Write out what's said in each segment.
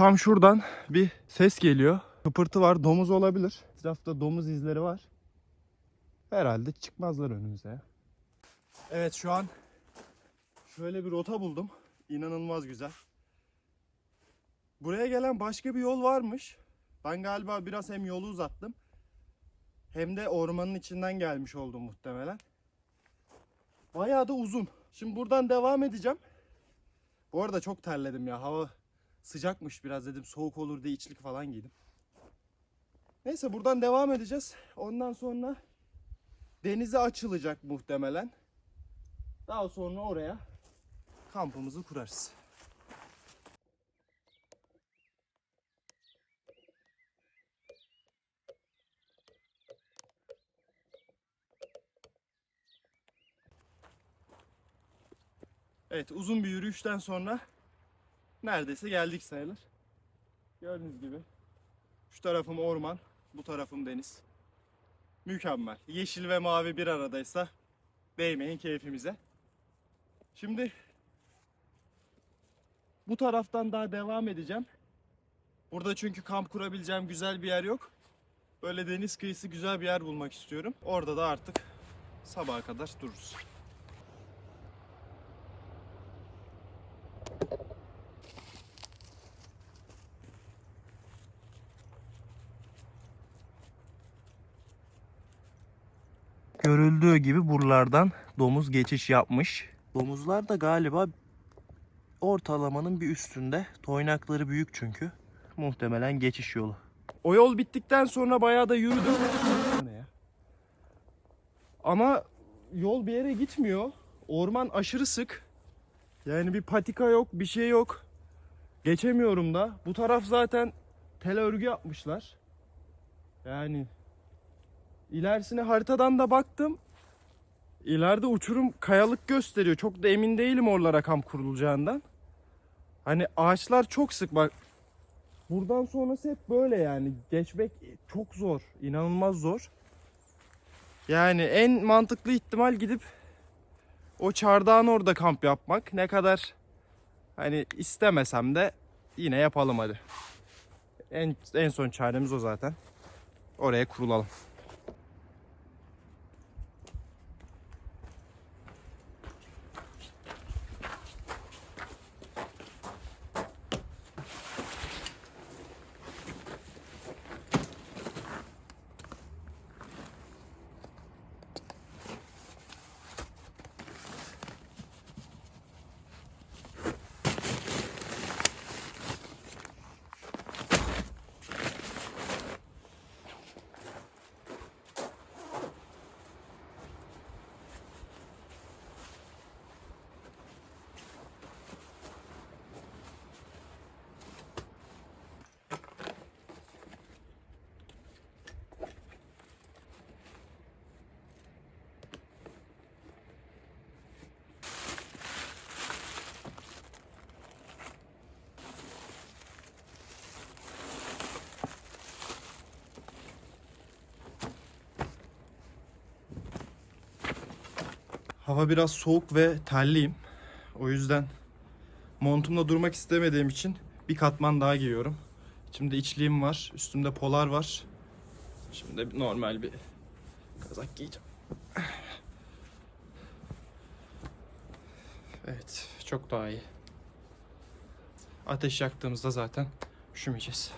Tam şuradan bir ses geliyor. Kıpırtı var. Domuz olabilir. Etrafta domuz izleri var. Herhalde çıkmazlar önümüze. Evet şu an şöyle bir rota buldum. İnanılmaz güzel. Buraya gelen başka bir yol varmış. Ben galiba biraz hem yolu uzattım hem de ormanın içinden gelmiş oldum muhtemelen. Bayağı da uzun. Şimdi buradan devam edeceğim. Bu arada çok terledim ya. Hava sıcakmış biraz dedim. Soğuk olur diye içlik falan giydim. Neyse buradan devam edeceğiz. Ondan sonra denize açılacak muhtemelen. Daha sonra oraya kampımızı kurarız. Evet uzun bir yürüyüşten sonra neredeyse geldik sayılır. Gördüğünüz gibi şu tarafım orman, bu tarafım deniz. Mükemmel. Yeşil ve mavi bir aradaysa değmeyin keyfimize. Şimdi bu taraftan daha devam edeceğim. Burada çünkü kamp kurabileceğim güzel bir yer yok. Böyle deniz kıyısı güzel bir yer bulmak istiyorum. Orada da artık sabaha kadar dururuz. Görüldüğü gibi buralardan domuz geçiş yapmış. Domuzlar da galiba ortalamanın bir üstünde. Toynakları büyük çünkü. Muhtemelen geçiş yolu. O yol bittikten sonra bayağı da yürüdüm. Ama yol bir yere gitmiyor. Orman aşırı sık. Yani bir patika yok, bir şey yok. Geçemiyorum da. Bu taraf zaten tel örgü yapmışlar. Yani İlerisine haritadan da baktım. İleride uçurum kayalık gösteriyor. Çok da emin değilim oralara kamp kurulacağından. Hani ağaçlar çok sık bak. Buradan sonrası hep böyle yani. Geçmek çok zor. inanılmaz zor. Yani en mantıklı ihtimal gidip o çardağın orada kamp yapmak. Ne kadar hani istemesem de yine yapalım hadi. En, en son çaremiz o zaten. Oraya kurulalım. Hava biraz soğuk ve terliyim. O yüzden montumla durmak istemediğim için bir katman daha giyiyorum. Şimdi içliğim var, üstümde polar var. Şimdi normal bir kazak giyeceğim. Evet, çok daha iyi. Ateş yaktığımızda zaten üşümeyeceğiz.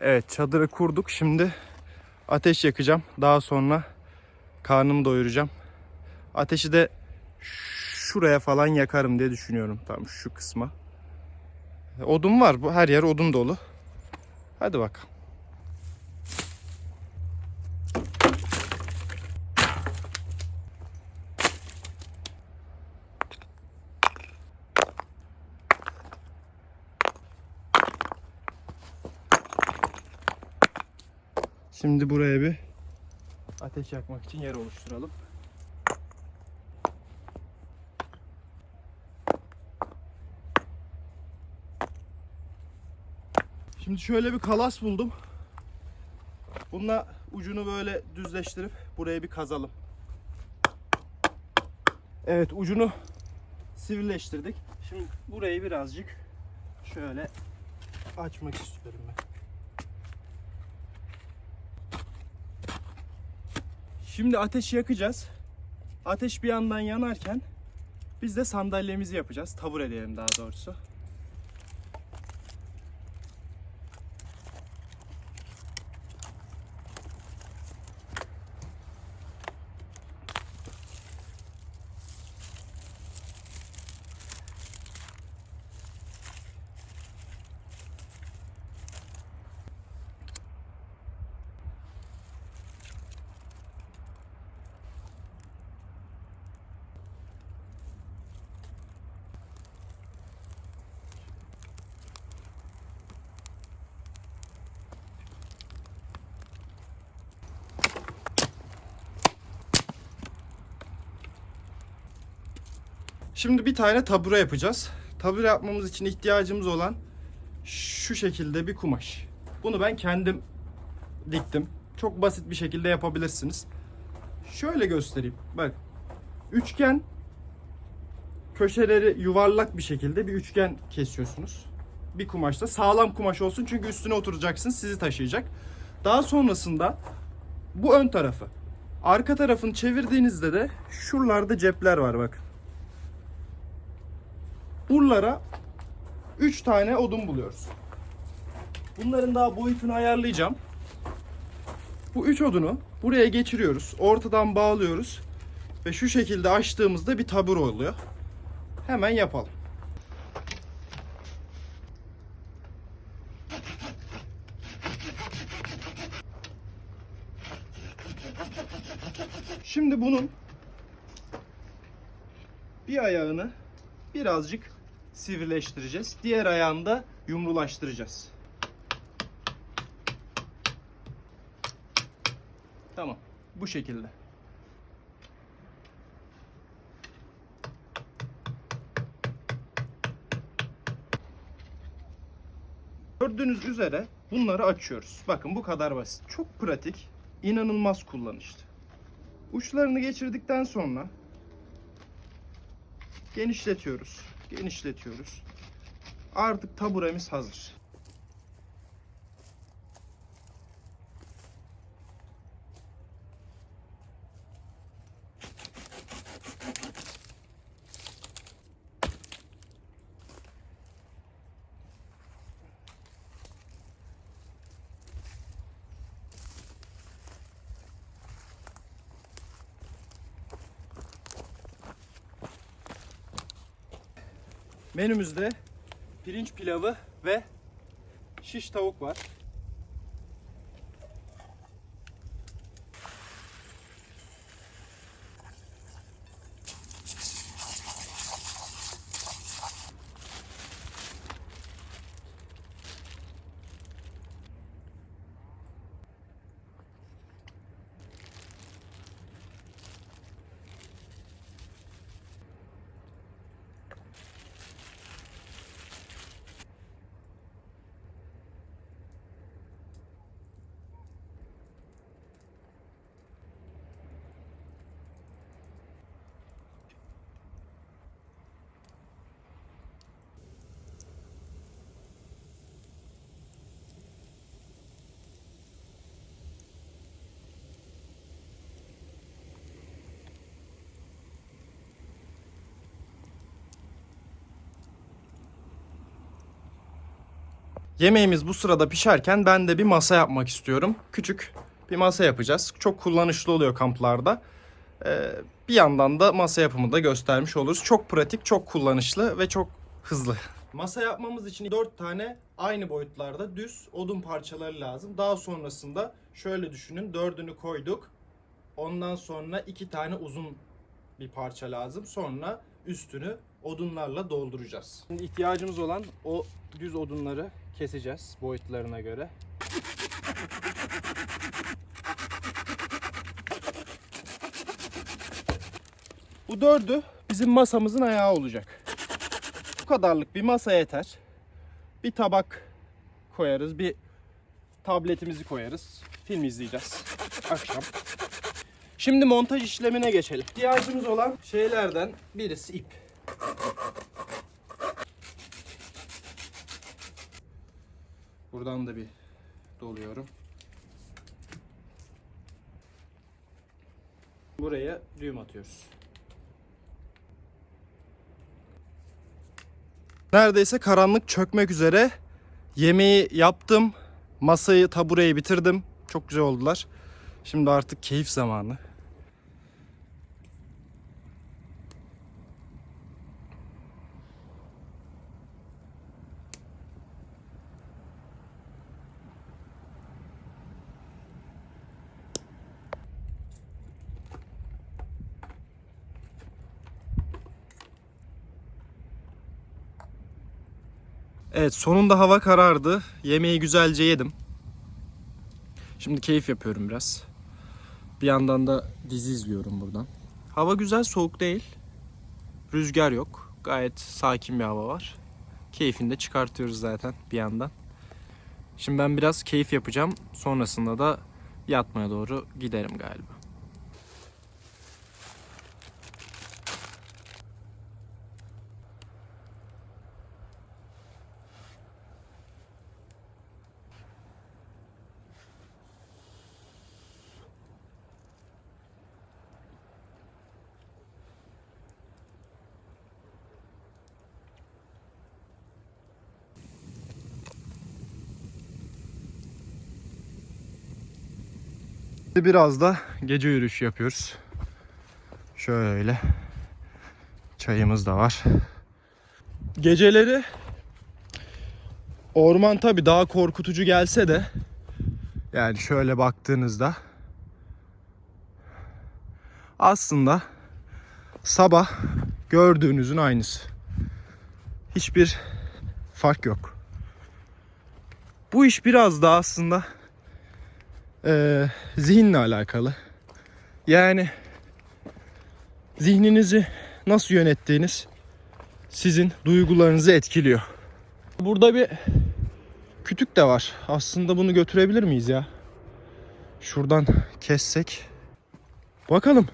Evet çadırı kurduk. Şimdi ateş yakacağım. Daha sonra karnımı doyuracağım. Ateşi de şuraya falan yakarım diye düşünüyorum. Tam şu kısma. Odun var. Bu her yer odun dolu. Hadi bakalım. Şimdi buraya bir ateş yakmak için yer oluşturalım. Şimdi şöyle bir kalas buldum. Bununla ucunu böyle düzleştirip buraya bir kazalım. Evet ucunu sivrileştirdik. Şimdi burayı birazcık şöyle açmak istiyorum ben. Şimdi ateşi yakacağız. Ateş bir yandan yanarken biz de sandalyemizi yapacağız. Tabur edelim daha doğrusu. Şimdi bir tane tabure yapacağız. Tabure yapmamız için ihtiyacımız olan şu şekilde bir kumaş. Bunu ben kendim diktim. Çok basit bir şekilde yapabilirsiniz. Şöyle göstereyim. Bak. Üçgen köşeleri yuvarlak bir şekilde bir üçgen kesiyorsunuz. Bir kumaşta sağlam kumaş olsun çünkü üstüne oturacaksınız sizi taşıyacak. Daha sonrasında bu ön tarafı. Arka tarafını çevirdiğinizde de şuralarda cepler var bakın. Buralara 3 tane odun buluyoruz. Bunların daha boyutunu ayarlayacağım. Bu 3 odunu buraya geçiriyoruz. Ortadan bağlıyoruz. Ve şu şekilde açtığımızda bir tabur oluyor. Hemen yapalım. Şimdi bunun bir ayağını birazcık sivrileştireceğiz. Diğer ayağını da yumrulaştıracağız. Tamam. Bu şekilde. Gördüğünüz üzere bunları açıyoruz. Bakın bu kadar basit. Çok pratik. inanılmaz kullanışlı. Uçlarını geçirdikten sonra genişletiyoruz. Genişletiyoruz. Artık taburemiz hazır. Menümüzde pirinç pilavı ve şiş tavuk var. Yemeğimiz bu sırada pişerken ben de bir masa yapmak istiyorum. Küçük bir masa yapacağız. Çok kullanışlı oluyor kamplarda. Ee, bir yandan da masa yapımı da göstermiş oluruz. Çok pratik, çok kullanışlı ve çok hızlı. Masa yapmamız için 4 tane aynı boyutlarda düz odun parçaları lazım. Daha sonrasında şöyle düşünün. Dördünü koyduk. Ondan sonra iki tane uzun bir parça lazım. Sonra üstünü odunlarla dolduracağız. Şimdi ihtiyacımız olan o düz odunları keseceğiz boyutlarına göre. Bu dördü bizim masamızın ayağı olacak. Bu kadarlık bir masa yeter. Bir tabak koyarız, bir tabletimizi koyarız. Film izleyeceğiz akşam. Şimdi montaj işlemine geçelim. İhtiyacımız olan şeylerden birisi ip. Buradan da bir doluyorum. Buraya düğüm atıyoruz. Neredeyse karanlık çökmek üzere. Yemeği yaptım. Masayı, tabureyi bitirdim. Çok güzel oldular. Şimdi artık keyif zamanı. Evet sonunda hava karardı. Yemeği güzelce yedim. Şimdi keyif yapıyorum biraz. Bir yandan da dizi izliyorum buradan. Hava güzel, soğuk değil. Rüzgar yok. Gayet sakin bir hava var. Keyfini de çıkartıyoruz zaten bir yandan. Şimdi ben biraz keyif yapacağım. Sonrasında da yatmaya doğru giderim galiba. Biraz da gece yürüyüşü yapıyoruz. Şöyle. Çayımız da var. Geceleri orman tabi daha korkutucu gelse de yani şöyle baktığınızda aslında sabah gördüğünüzün aynısı. Hiçbir fark yok. Bu iş biraz da aslında e, zihinle alakalı. Yani zihninizi nasıl yönettiğiniz sizin duygularınızı etkiliyor. Burada bir kütük de var. Aslında bunu götürebilir miyiz ya? Şuradan kessek. Bakalım.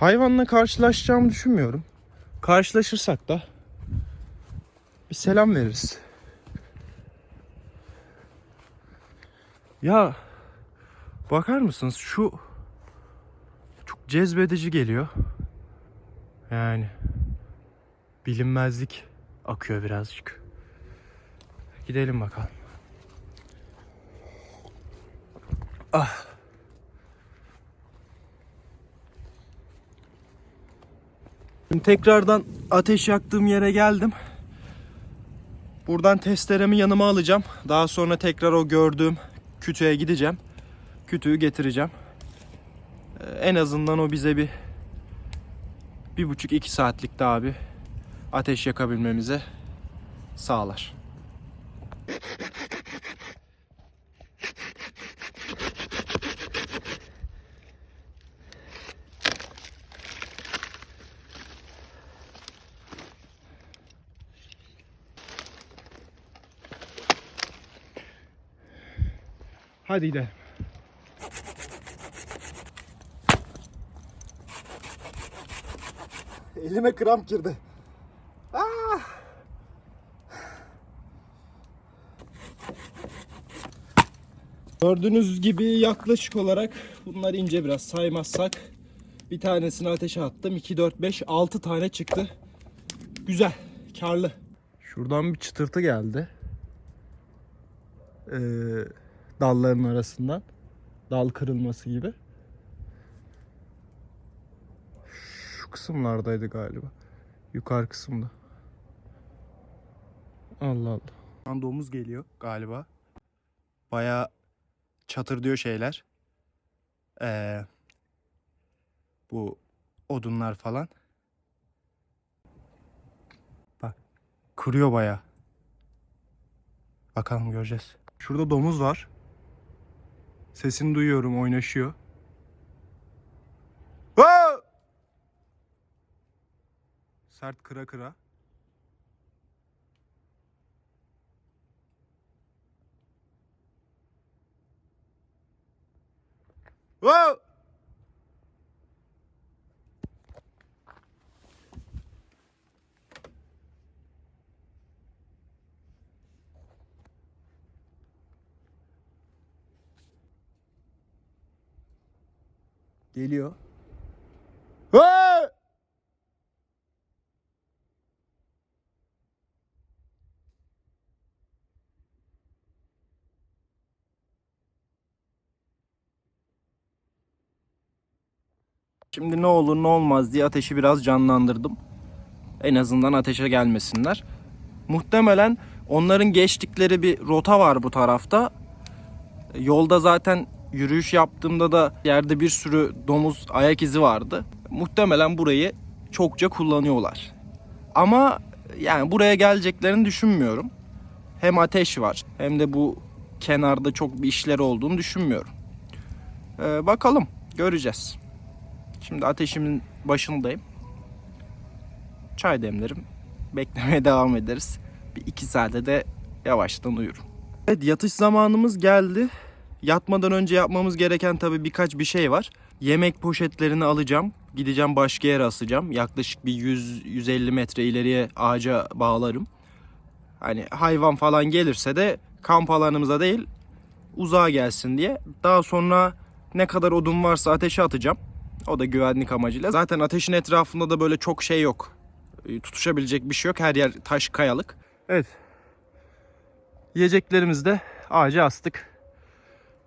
Hayvanla karşılaşacağımı düşünmüyorum. Karşılaşırsak da bir selam veririz. Ya bakar mısınız şu çok cezbedici geliyor. Yani bilinmezlik akıyor birazcık. Gidelim bakalım. Ah. Şimdi tekrardan ateş yaktığım yere geldim. Buradan testeremi yanıma alacağım. Daha sonra tekrar o gördüğüm kütüğe gideceğim. Kütüğü getireceğim. Ee, en azından o bize bir bir buçuk iki saatlik daha bir ateş yakabilmemize sağlar. Hadi gidelim. Elime kramp girdi. Ah! Gördüğünüz gibi yaklaşık olarak bunlar ince biraz saymazsak bir tanesini ateşe attım. 2, 4, 5, 6 tane çıktı. Güzel, karlı. Şuradan bir çıtırtı geldi. e, dalların arasından. Dal kırılması gibi. Şu kısımlardaydı galiba. Yukarı kısımda. Allah Allah. An domuz geliyor galiba. Baya çatır diyor şeyler. Ee, bu odunlar falan. Bak kuruyor baya. Bakalım göreceğiz. Şurada domuz var. Sesini duyuyorum oynaşıyor. Aa! Sert kıra kıra. Aa! Geliyor. Aa! Şimdi ne olur ne olmaz diye ateşi biraz canlandırdım. En azından ateşe gelmesinler. Muhtemelen onların geçtikleri bir rota var bu tarafta. Yolda zaten yürüyüş yaptığımda da yerde bir sürü domuz ayak izi vardı. Muhtemelen burayı çokça kullanıyorlar. Ama yani buraya geleceklerini düşünmüyorum. Hem ateş var hem de bu kenarda çok bir işleri olduğunu düşünmüyorum. Ee, bakalım göreceğiz. Şimdi ateşimin başındayım. Çay demlerim. Beklemeye devam ederiz. Bir iki saate de yavaştan uyurum. Evet yatış zamanımız geldi. Yatmadan önce yapmamız gereken tabii birkaç bir şey var. Yemek poşetlerini alacağım. Gideceğim başka yere asacağım. Yaklaşık bir 100-150 metre ileriye ağaca bağlarım. Hani hayvan falan gelirse de kamp alanımıza değil uzağa gelsin diye. Daha sonra ne kadar odun varsa ateşe atacağım. O da güvenlik amacıyla. Zaten ateşin etrafında da böyle çok şey yok. E, Tutuşabilecek bir şey yok. Her yer taş kayalık. Evet. Yiyeceklerimizi de ağaca astık.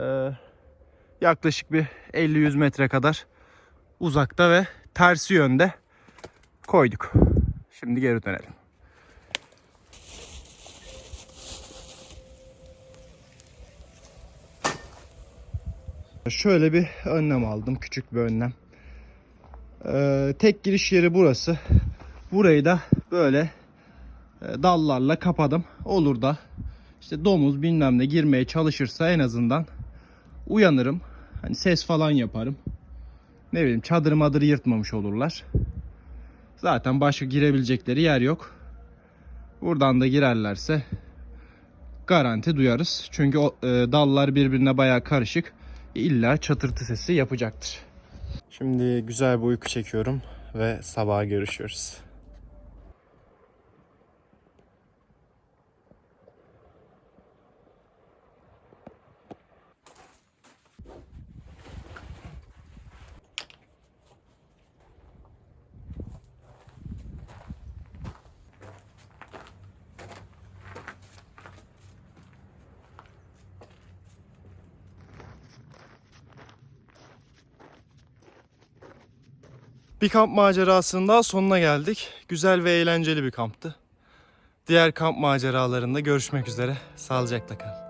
Ee, yaklaşık bir 50-100 metre kadar uzakta ve tersi yönde koyduk. Şimdi geri dönelim. Şöyle bir önlem aldım. Küçük bir önlem. Ee, tek giriş yeri burası. Burayı da böyle e, dallarla kapadım. Olur da işte domuz bilmem ne girmeye çalışırsa en azından uyanırım. Hani ses falan yaparım. Ne bileyim çadır madır yırtmamış olurlar. Zaten başka girebilecekleri yer yok. Buradan da girerlerse garanti duyarız. Çünkü o, e, dallar birbirine bayağı karışık. İlla çatırtı sesi yapacaktır. Şimdi güzel bir uyku çekiyorum ve sabaha görüşüyoruz. Bir kamp macerasının daha sonuna geldik. Güzel ve eğlenceli bir kamptı. Diğer kamp maceralarında görüşmek üzere. Sağlıcakla kalın.